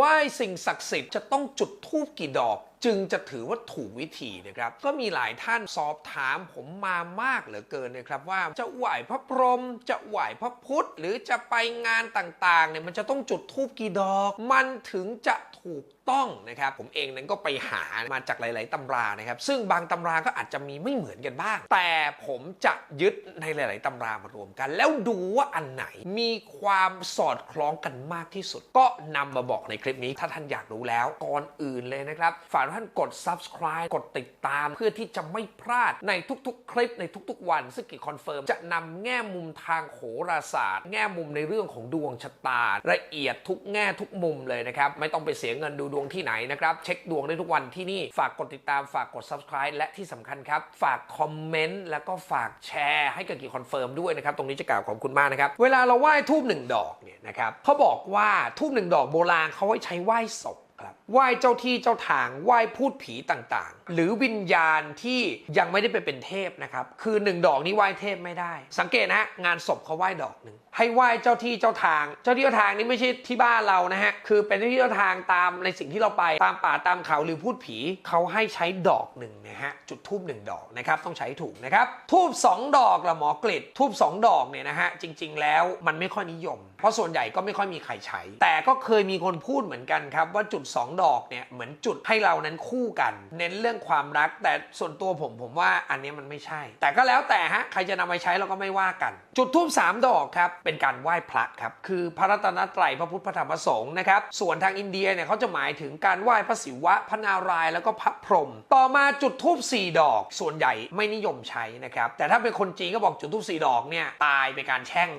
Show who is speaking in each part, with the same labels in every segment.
Speaker 1: ไหว้สิ่งศักดิ์สิทธิ์จะต้องจุดธูปกี่ดอก จึงจะถือว่าถูกวิธีนะครับ ก็มีหลายท่านสอบถามผมมามากเหลือเกินนะครับ ว่าจะไหว้พระพรหมจะไหว้พระพุทธ หรือจะไปงานต่างๆเนี่ยมันจะต้องจุดธูปกี่ดอก มันถึงจะถูกต้องนะครับ ผมเองนั้นก็ไปหามาจากหลาย ๆตำรานะครับ ซึ่งบางตำราก็อาจจะมีไม่เหมือนกันบ้าง แต่ผมจะยึดในหลาย ๆตำรามารวมกัน แล้วดูว่าอันไหนมีความสอดคล้องกันมากที่สุด ก็นำมาบอกในคลิปนี้ถ้าท่านอยากรู้แล้วก่อนอื่นเลยนะครับฝากท่านกด subscribe กดติดตาม เพื่อที่จะไม่พลาดในทุกๆ คลิปในทุกๆ วัน ซึ่งกิจคอนเฟิร์มจะนำแง่มุมทางโหราศาสตร์ แง่มุมในเรื่องของดวงชะตา ละเอียดทุกแง่ทุกมุมเลยนะครับไม่ต้องไปเสียเงินดูดวงที่ไหนนะครับเช็คดวงได้ทุกวันที่นี่ฝากกดติดตามฝากกด subscribe และที่สำคัญครับฝากคอมเมนต์แล้วก็ฝากแชร์ให้กับกิจคอนเฟิร์มด้วยนะครับตรงนี้จะกล่าวขอบคุณมากนะครับเวลาเราไหว้ทูบหนึ่งดอกเนี่ยนะครับเขาบอกว่าทูบหนึ่งดอกโบราณเขาไว้ใช้ไหว้ศพ ไหว้เจ้าที่เจ้าทางไหว้พูดผีต่างๆ หรือวิญญาณที่ยังไม่ได้ไปเป็นเทพนะครับ คือหนึ่งดอกนี้ไหว้เทพไม่ได้ สังเกตนะงานศพเขาไหว้ดอกหนึ่งให้ไหว้เจ้าที่เจ้าทาง เจ้าที่เจ้าทางนี่ไม่ใช่ที่บ้านเรานะฮะคือเป็นเจ้าที่เจ้าทางตามในสิ่งที่เราไปตามป่าตามเขาหรือพูดผีเขาให้ใช้ดอกหนึ่งนะฮะจุดทูบหนึ่งดอกนะครับต้องใช้ถูกนะครับทูบสองดอกละหมอกฤษทูบสองดอกเนี่ยนะฮะจริง ๆ แล้วมันไม่ค่อยนิยม เพราะส่วนใหญ่ก็ไม่ค่อยมีใครใช้ แต่ก็เคยมีคนพูดเหมือนกันครับว่าจุด2 ดอกเนี่ยเหมือนจุดให้เรานั้นคู่กัน เน้นเรื่องความรัก แต่ส่วนตัวผมผมว่าอันนี้มันไม่ใช่ แต่ก็แล้วแต่ฮะใครจะนำไปใช้เราก็ไม่ว่ากัน จุดทูบ3ดอกครับเป็นการไหว้พระครับคือพระรัตนตรัยพระพุทธพระธรรมพระสงฆ์นะครับส่วนทางอินเดียเนี่ยเขาจะหมายถึงการไหว้พระศิวะพระนารายณ์แล้วก็พระพรหมต่อมาจุดทูบ4ดอก ส่วนใหญ่ไม่นิยมใช้นะครับแต่ถ้าเป็นคนจีนก็บอกจุดทูบ4ดอกเนี่ยตายเป็นการแช่ง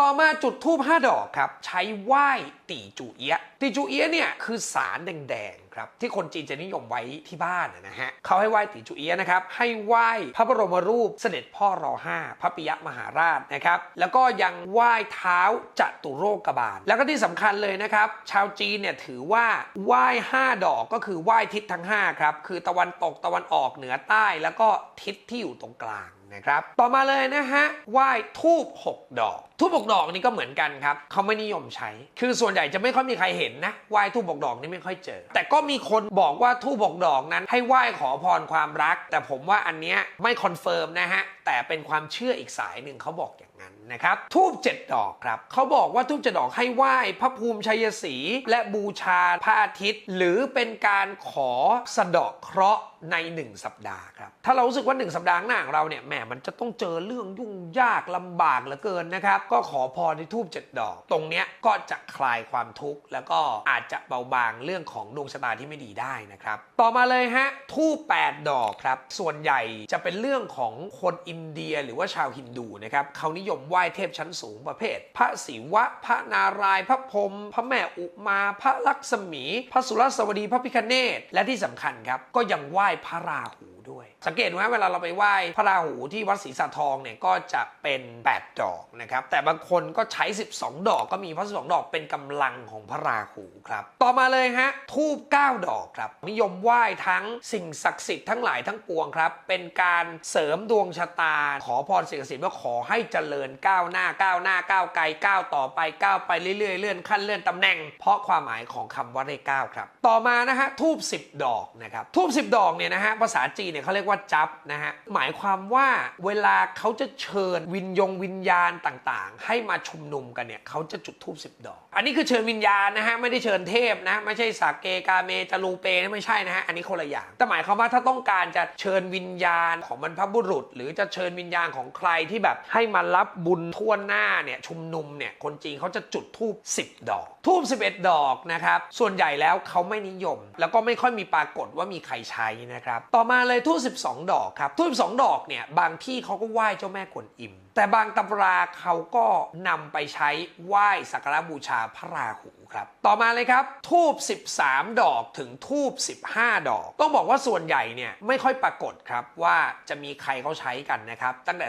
Speaker 1: ต่อมาจุดทูบ5ดอกครับใช้ไหว้ตีจูเอียะตีจูเอียเนี่ยคือสารแดง ครับที่คนจีนจะนิยมไว้ที่บ้านนะฮะเขาให้ไหว้ตีจูเอียนะครับให้ไหว้พระบรมรูปเสด็จพ่อรอห้าพระปิยมหาราชนะครับแล้วก็ยังไหว้เท้าจตุโรกบาล แล้วก็ที่สำคัญเลยนะครับชาวจีนเนี่ยถือว่าไหว้5ดอกก็คือไหว้ทิศทั้ง5ครับคือตะวันตกตะวันออกเหนือใต้ แล้วก็ทิศที่อยู่ตรงกลางนะครับต่อมาเลยนะฮะไหว้ทูบ6ดอก ทูบ6ดอกนี่ก็เหมือนกันครับเขาไม่นิยมใช้ คือส่วนใหญ่จะไม่ค่อยมีใครเห็นนะไหว้ทูบ6ดอกนี่ไม่ค่อยเจอ แต่ก็มีคนบอกว่าทูบกดอกนั้น ให้ไหว้ขอพรความรัก แต่ผมว่าอันเนี้ยไม่คอนเฟิร์มนะฮะ แต่เป็นความเชื่ออีกสายหนึ่งเขาบอกอย่างนั้นนะครับทูบ7ดดอกครับเขาบอกว่าทูบ7ดอกให้ไหว้พระภูมิชัยศรีและบูชาพระอาทิตย์ หรือเป็นการขอสะเดาะเคราะห์ใน 1 สัปดาห์ครับถ้าเรารู้สึกว่า 1 สัปดาห์หน้าของเราเนี่ยแหมมันจะต้องเจอเรื่องยุ่งยากลำบากเหลือเกินนะครับก็ขอพรในทูบ7ดอก ตรงเนี้ยก็จะคลายความทุกข์แล้วก็อาจจะเบาบางเรื่องของดวงชะตาที่ไม่ดีได้นะครับต่อมาเลยฮะทูบ8ดอกครับส่วนใหญ่จะเป็นเรื่องของคนอินนเดียหรือว่าชาวฮินดูนะครับเขานิยมไหว้เทพชั้นสูงประเภท พระศิวะ พระนารายณ์พระพรหมพระแม่อุมา พระลักษมี พระสุรสวดีพระพิคเนตและที่สำคัญครับก็ยังไหว้พระราหู ด้วย สังเกตดูไหมเวลาเราไปไหว้พระราหูที่วัดศรีสะทองเนี่ยก็จะเป็น 8 ดอกนะครับ แต่บางคนก็ใช้ 12 ดอกก็มีเพราะ12 ดอกเป็นกำลังของพระราหูครับ ต่อมาเลยฮะทูบ9 ดอกครับ นิยมไหว้ทั้งสิ่งศักดิ์สิทธิ์ทั้งหลายทั้งปวงครับ เป็นการเสริมดวงชะตา ขอพรสิ่งศักดิ์สิทธิ์ว่าขอให้เจริญก้าวหน้าก้าวหน้าก้าวไกลก้าวต่อไปก้าวไปเรื่อยๆเลื่อนขั้นเลื่อนตำแหน่ง เพราะความหมายของคำว่าเลขเก้าครับ ต่อมานะฮะทูบ10 ดอกนะครับทูบ10 ดอกเนี่ยนะฮะภาษาจีนเนี่ยเขาเรียกว่าจับนะฮะหมายความว่าเวลาเขาจะเชิญวิญญงวิญญาณต่างๆ ให้มาชุมนุมกันเนี่ยเขาจะจุดทูบ10ดอก อันนี้คือเชิญวิญญาณนะฮะไม่ได้เชิญเทพนะไม่ใช่สากเกกาเมจารูเปนะไม่ใช่นะฮะอันนี้คนละอย่าง แต่หมายความว่าถ้าต้องการจะเชิญวิญญาณของบรรพบุรุษ หรือจะเชิญวิญญาณของใครที่แบบให้มารับบุญทั่วหน้าเนี่ยชุมนุมเนี่ยคนจีนเขาจะจุดทูบ10 ดอกทูบ11 ดอกนะครับส่วนใหญ่แล้วเขาไม่นิยม แล้วก็ไม่ค่อยมีปรากฏว่ามีใครใช้นะครับต่อมาเลยทูบ12 ดอกครับทูบ12 ดอกเนี่ยบางที่เขาก็ไหว้เจ้าแม่กวนอิม แต่บางตำราเขาก็นำไปใช้ไหว้สักการบูชาพระราหู ครับ ต่อมาเลยครับ ทูบ 13 ดอกถึงทูบ 15 ดอก ต้องบอกว่าส่วนใหญ่เนี่ยไม่ค่อยปรากฏครับว่าจะมีใครเขาใช้กันนะครับ ตั้งแต่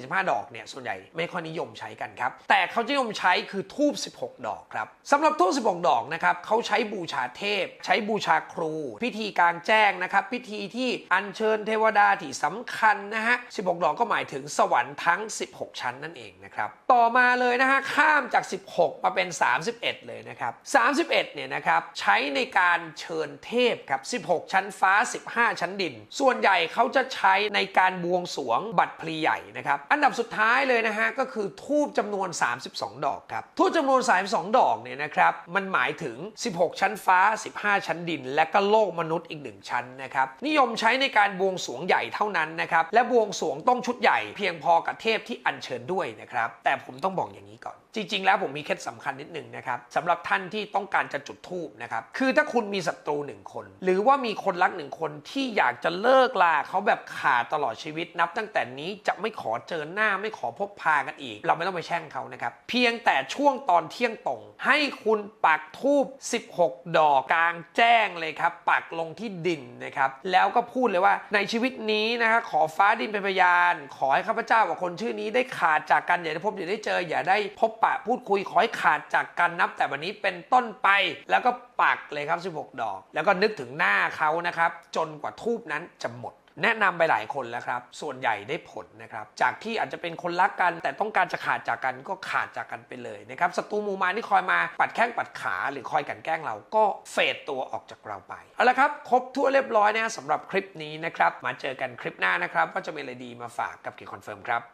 Speaker 1: 13 45 ดอกเนี่ยส่วนใหญ่ไม่ค่อยนิยมใช้กันครับ แต่เขาจะนิยมใช้คือทูบ 16 ดอกครับสำหรับทูบ 16 ดอกนะครับเขาใช้บูชาเทพ ใช้บูชาครู พิธีกลางแจ้งนะครับพิธีที่อัญเชิญเทวดาที่สำคัญนะฮะ 16 ดอกก็หมายถึงสวรรค์ทั้ง 16 ชั้นนั่นเองนะครับ ต่อมาเลยนะฮะ ข้ามจาก 16 มาเป็น 31 เลยนะครับ31เนี่ยนะครับใช้ในการเชิญเทพครับ16 ชั้นฟ้า 15 ชั้นดิน ส่วนใหญ่เขาจะใช้ในการบวงสรวงบัตรพลีใหญ่นะครับอันดับสุดท้ายเลยนะฮะก็คือทูบจำนวน 32 ดอกครับทูบจำนวน 32 ดอกเนี่ยนะครับมันหมายถึง 16 ชั้นฟ้า 15 ชั้นดิน และก็โลกมนุษย์อีกหนึ่งชั้นนะครับนิยมใช้ในการบวงสรวงใหญ่เท่านั้นนะครับและบวงสรวงต้องชุดใหญ่เพียงพอกับเทพที่อัญเชิญด้วยนะครับแต่ผมต้องบอกอย่างนี้ก่อน จริง ๆ แล้วผมมีเคล็ดสำคัญนิดหนึ่งนะครับสำหรับท่านที่ต้องการจะจุดธูปนะครับ คือถ้าคุณมีศัตรูหนึ่งคน หรือว่ามีคนรักหนึ่งคนที่อยากจะเลิกลาเขาแบบขาดตลอดชีวิตนับ ตั้งแต่นี้จะไม่ขอเจอหน้าไม่ขอพบพากันอีก เราไม่ต้องไปแช่งเขานะครับ เพียงแต่ช่วงตอนเที่ยงตรง ให้คุณปักธูป16 ดอกกลางแจ้งเลยครับ ปักลงที่ดินนะครับ แล้วก็พูดเลยว่าในชีวิตนี้นะครับขอฟ้าดินเป็นพยาน ขอให้ข้าพเจ้ากับคนชื่อนี้ได้ขาดจากกันอย่าได้พบอย่าได้เจออย่าได้พบปะพูดคุยขอให้ขาดจากกันนับแต่วันนี้เป็นต้นไป แล้วก็ปักเลยครับ 16 ดอก แล้วก็นึกถึงหน้าเขานะครับ จนกว่าทูบนั้นจะหมด แนะนำไปหลายคนแล้วครับ ส่วนใหญ่ได้ผลนะครับ จากที่อาจจะเป็นคนรักกัน แต่ต้องการจะขาดจากกันก็ขาดจากกันไปเลยนะครับศัตรูมูมารที่คอยมาปัดแข้งปัดขาหรือคอยกันแกล้งเราก็เฟดตัวออกจากเราไปเอาละครับครบทั่วเรียบร้อยนะสำหรับคลิปนี้นะครับมาเจอกันคลิปหน้านะครับว่าจะมีอะไรดีมาฝากกับเกียร์คอนเฟิร์มครับ